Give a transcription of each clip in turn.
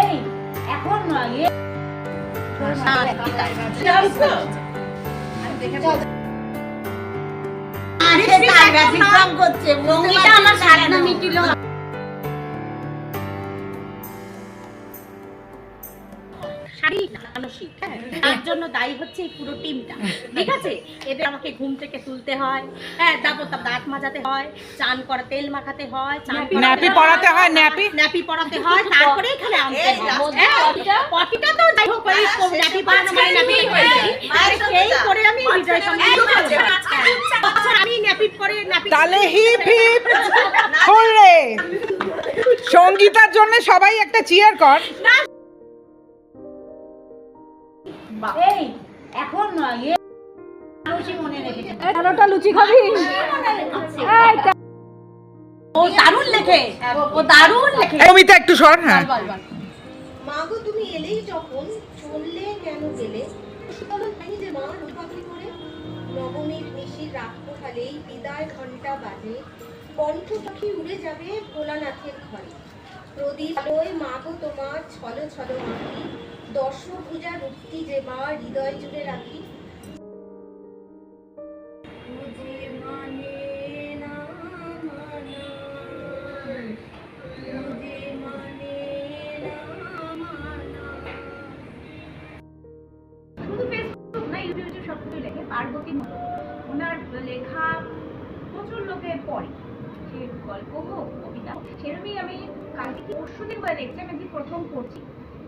এই এখন নয় আরে তার ব্যতিক্রম করছে লুঙ্গিটা আমার সারানো মিটিল শারীরিক মানসিক হ্যাঁ? তার জন্য দায়ী হচ্ছে এই পুরো টিমটা ঠিক আছে? এদের আমাকে ঘুম থেকে তুলতে হয় হ্যাঁ তারপর তার দাঁত মাজাতে হয় চান করা তেল মাখাতে হয় চান ন্যাপি পরাতে হয় ন্যাপি? ন্যাপি পরাতে হয় তারপরে এখানে আনতে হয়। হ্যাঁ, পটিটা? তো যাই হোক ওই ন্যাপি পরানো মানে ন্যাপি সেই করে আমি বিজয় সঙ্গে আচ্ছা আমি ন্যাপি পরে ন্যাপি তাহলে হিপ হিপ হুররে সঙ্গীতার জন্য সবাই একটা চিয়ার কর। এই এখন নয় এ মানুষই রেখেছে। এগারোটা লুচি খাবি? ও দারুণ লেখে। ও দারুণ লেখে। অমিতা একটু সর হ্যাঁ। মাগো তুমি এলেই যখন চললে কেন গেলে? শীতল হয়নি যে মা রূপাবলি করে। নবমীর নিশির রাত পোহালেই বিদায় ঘণ্টা বাজে। কণ্ঠ পাখি উড়ে যাবে ভোলানাথের ঘরে। প্রদীপ আলোয় মাগো তোমার ছল ছল মাখি দর্শভুজা রূপটি যে মা হৃদয় জুড়ে রাখি। পার্বতী ওনার লেখা প্রচুর লোকে পড়ে গল্প হোক কবিতা সেরকমই আমি কালকে পরশু দিন করে দেখছি আমি প্রথম পড়ছি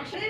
আসলে